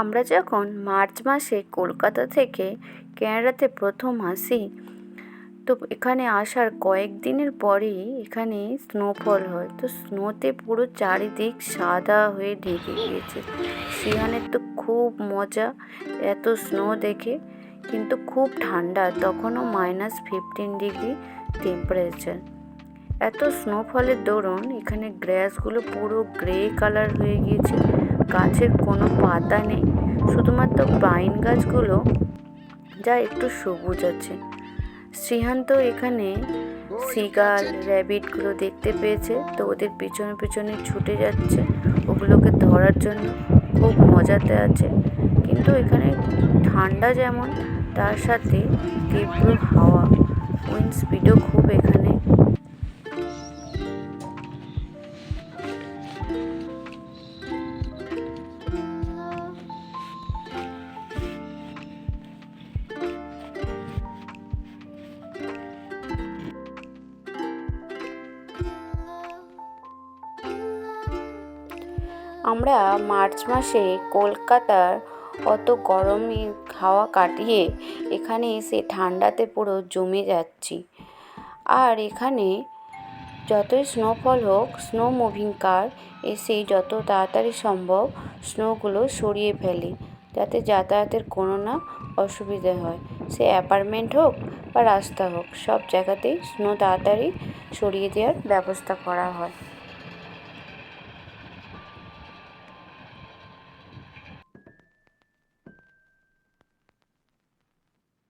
আমরা যখন মার্চ মাসে কলকাতা থেকে ক্যানাডাতে প্রথম আসি, তো এখানে আসার কয়েক দিনের পরেই এখানে স্নোফল হয়। তো স্নোতে পুরো চারিদিক সাদা হয়ে ঢেকে গিয়েছে। সেখানে তো খুব মজা, এত স্নো দেখে, কিন্তু খুব ঠান্ডা, তখনও মাইনাস ফিফটিন ডিগ্রি টেম্পারেচার এত স্নোফলের দরুন এখানে গ্রাসগুলো পুরো গ্রে কালার হয়ে গিয়েছে। গাছের কোনো পাতা নেই। শুধুমাত্র পাইন গাছগুলো যা একটু সবুজ আছে। শ্রীহান্ত এখানে সিগাল র্যাবিটগুলো দেখতে পেয়েছে। তো ওদের পিছনে পিছনে ছুটে যাচ্ছে। ওগুলোকে ধরার জন্য খুব মজাতে আছে। কিন্তু এখানে ঠান্ডা যেমন, তার সাথে তীব্র হাওয়া। আমরা মার্চ মাসে কলকাতার অত গরমে হাওয়া কাটিয়ে এখানে এসে ঠান্ডাতে পুরো জমে যাচ্ছি। আর এখানে যতই স্নোফল হোক স্নো মুভিং কার এসে যত তাড়াতাড়ি সম্ভব স্নোগুলো সরিয়ে ফেলে, যাতে যাতায়াতের কোনো না অসুবিধে হয়। সে অ্যাপার্টমেন্ট হোক বা রাস্তা হোক, সব জায়গাতেই স্নো তাড়াতাড়ি সরিয়ে দেওয়ার ব্যবস্থা করা হয়।